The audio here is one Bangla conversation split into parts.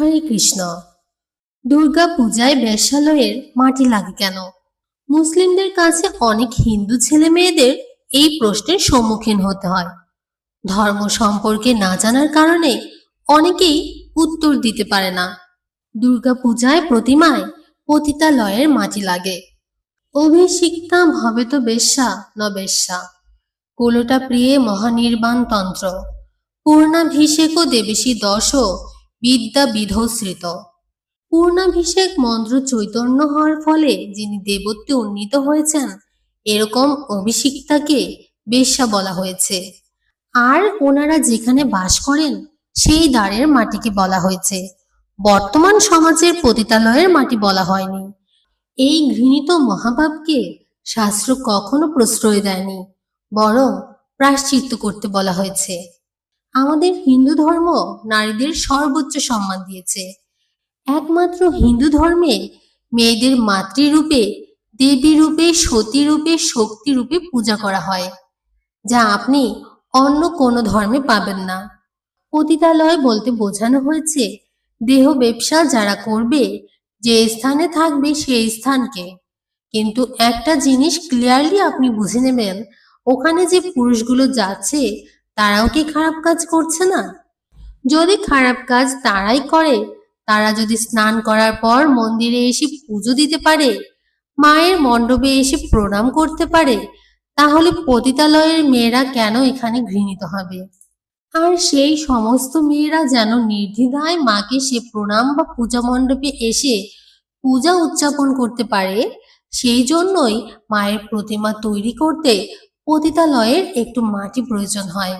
হরে কৃষ্ণ। দুর্গা পূজায় বেশ্যালয়ের মাটি লাগে কেন? মুসলিমদের কাছে অনেক হিন্দু ছেলে মেয়েদের এই প্রশ্নের সম্মুখীন হতে হয়। ধর্ম সম্পর্কে না জানার কারণে অনেকেই উত্তর দিতে পারে না। দুর্গা পূজায় প্রতিমায় পতিতালয়ের মাটি লাগে। অভিষিক্তা তো বেশ্যা ন বেশ্যা। কুলোটা প্রিয়ে মহানির্বাণ তন্ত্র। পূর্ণাভিষেক দেবেশী দশ বিদ্যা বিধশ্রিত পূর্ণাভিষেক মন্ত্র চৈতন্য হওয়ার ফলে যিনি দেবত্বে উন্নীত হয়েছেন, এরকম অভিষিক্তাকে বেশ্যা বলা হয়েছে। আর ওনারা যেখানে বাস করেন, সেই দ্বারের মাটিকে বলা হয়েছে। বর্তমান সমাজের পতিতালয়ের মাটি বলা হয়নি। এই ঘৃণিত মহাপাপকে শাস্ত্র কখনো প্রশ্রয় দেয়নি, বরং প্রায়শ্চিত্ত করতে বলা হয়েছে। আমাদের হিন্দু ধর্ম নারীদের সর্বোচ্চ সম্মান দিয়েছে। একমাত্র হিন্দু ধর্মে মেয়েদের মাতৃরূপে দেবী রূপে সতী রূপে শক্তি রূপে পূজা করা হয়, যা আপনি অন্য কোনো ধর্মে পাবেন না। পতিতালয় বলতে বোঝানো হয়েছে, দেহ ব্যবসা যারা করবে, যে স্থানে থাকবে সেই স্থানকে। কিন্তু একটা জিনিস ক্লিয়ারলি আপনি বুঝে নেবেন, ওখানে যে পুরুষগুলো যাচ্ছে তারাও কি খারাপ কাজ করছে না? যদি খারাপ কাজ তারাই করে, তারা যদি স্নান করার পর মন্দিরে এসে পুজো দিতে পারে, মায়ের মণ্ডপে এসে প্রণাম করতে পারে, তাহলে পতিতালয়ের মেয়েরা কেন এখানে ঘৃণিত হবে? আর সেই সমস্ত মেয়েরা যেন নির্দ্বিধায় মাকে সে প্রণাম বা পূজা মণ্ডপে এসে পূজা উদযাপন করতে পারে, সেই জন্যই মায়ের প্রতিমা তৈরি করতে পতিতালয়ের একটু মাটি প্রয়োজন হয়।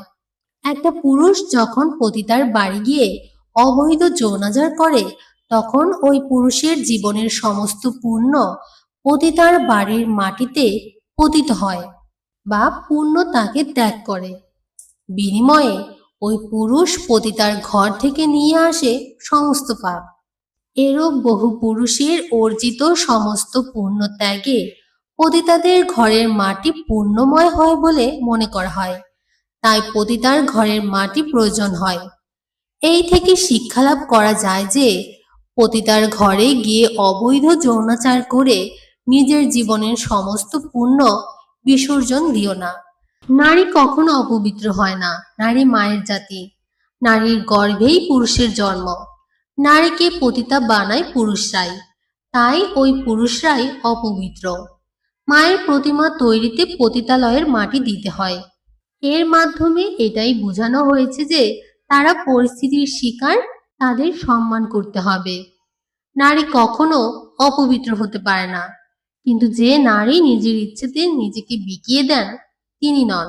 একটা পুরুষ যখন পতিতার বাড়ি গিয়ে অবৈধ যৌনাচার করে, তখন ওই পুরুষের জীবনের সমস্ত পুণ্য পতিতার বাড়ির মাটিতে পতিত হয় বা পূর্ণ তাকে ত্যাগ করে। বিনিময়ে ওই পুরুষ পতিতার ঘর থেকে নিয়ে আসে সমস্ত পাপ। এরূপ বহু পুরুষের অর্জিত সমস্ত পূর্ণ ত্যাগে পতিতাদের ঘরের মাটি পুণ্যময় হয় বলে মনে করা হয়। তাই পতিতার ঘরের মাটি প্রয়োজন হয়। এই থেকে শিক্ষালাভ করা যায় যে, পতিতার ঘরে গিয়ে অবৈধ যৌনাচার করে নিজের জীবনের সমস্ত পুণ্য বিসর্জন দিও না। নারী কখনো অপবিত্র হয় না, নারী মায়ের জাতি। নারীর গর্ভেই পুরুষের জন্ম। নারীকে পতিতা বানায় পুরুষরাই। তাই ওই পুরুষরাই অপবিত্র। মায়ের প্রতিমা তৈরিতে পতিতালয়ের মাটি দিতে হয়। এর মাধ্যমে এটাই বোঝানো হয়েছে যে তারা পরিস্থিতির শিকার তাদের সম্মান করতে হবে। নারী কখনো অপবিত্র হতে পারে না। কিন্তু যে নারী নিজের ইচ্ছেতে নিজেকে বিকিয়ে দেন, তিনি নন।